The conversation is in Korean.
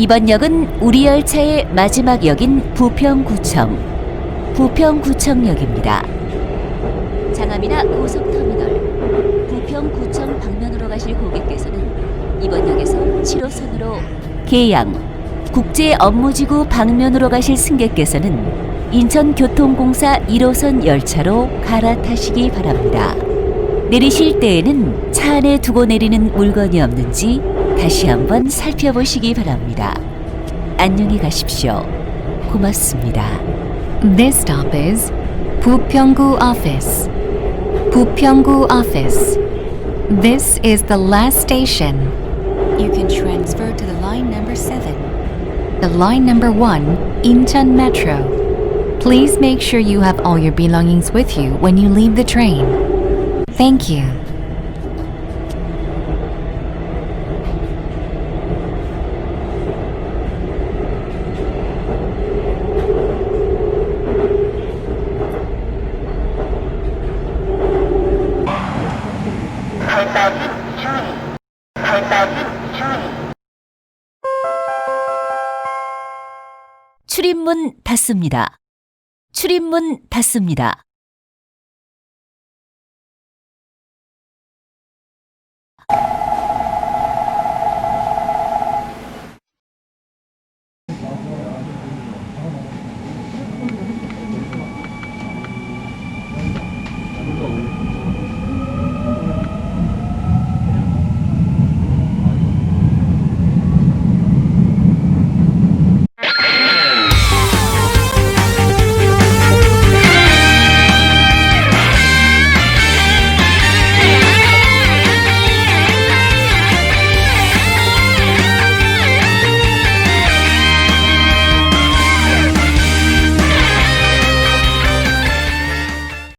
이번 역은 우리 열차의 마지막 역인 부평구청, 부평구청역입니다. 장암이나 고속터미널, 부평구청 방면으로 가실 고객께서는 이번 역에서 7호선으로 계양, 국제 업무지구 방면으로 가실 승객께서는 인천교통공사 1호선 열차로 갈아타시기 바랍니다. 내리실 때에는 차 안에 두고 내리는 물건이 없는지 다시 한번 살펴보시기 바랍니다. 안녕히 가십시오. 고맙습니다. This stop is Bupyeonggu Office. Bupyeonggu Office. This is the last station. You can transfer to the line number 7. The line number 1, Incheon Metro. Please make sure you have all your belongings with you when you leave the train. Thank you. 출입문 닫습니다. 출입문 닫습니다.